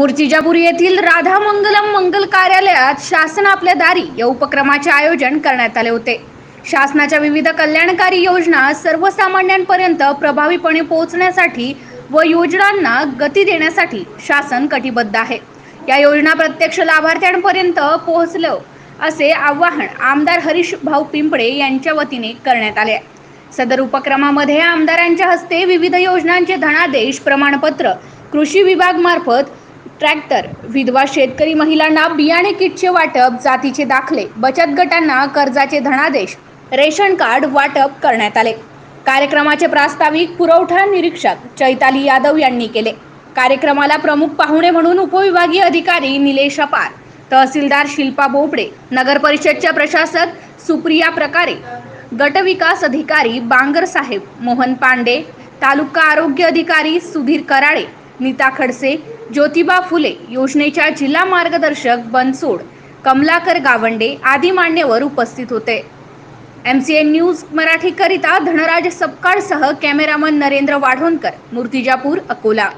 मूर्तिजापूर येथील राधा मंगलम मंगल कार्यालयात शासन आपल्या दारी या उपक्रमाचे आयोजन करण्यात आले होते शासनाच्या विविध कल्याणकारी योजना सर्वसामान्यांपर्यंत प्रभावीपणे पोहोचण्यासाठी व योजनांना गती देण्यासाठी शासन कटिबद्ध आहे या योजना प्रत्यक्ष लाभार्थ्यांपर्यंत पोहोचलं असे आवाहन आमदार हरीश भाऊ पिंपळे यांच्या वतीने करण्यात आले आहे. सदर उपक्रमामध्ये आमदारांच्या हस्ते विविध योजनांचे धनादेश प्रमाणपत्र कृषी विभाग मार्फत ट्रॅक्टर विधवा शेतकरी महिलांना बियाणे किटचे वाटप जातीचे दाखले बचत गटांना कर्जाचे धनादेश रेशन कार्ड वाटप करण्यात आले. कार्यक्रमाचे प्रास्ताविक पुरवठा निरीक्षक चैताली यादव यांनी केले. कार्यक्रमाला प्रमुख पाहुणे म्हणून उपविभागीय अधिकारी निलेश अपार तहसीलदार शिल्पा बोबडे नगर परिषदच्या प्रशासक सुप्रिया प्रकारे गटविकास अधिकारी बांगर साहेब मोहन पांडे तालुका आरोग्य अधिकारी सुधीर कराळे नीता खडसे ज्योतिबा फुले योजनेच्या जिल्हा मार्गदर्शक बनसोड कमलाकर गावंडे आदी मान्यवर उपस्थित होते. एम सी एन न्यूज मराठीकरिता धनराज सपकाळसह कॅमेरामन नरेंद्र वाढोणकर मूर्तिजापूर अकोला.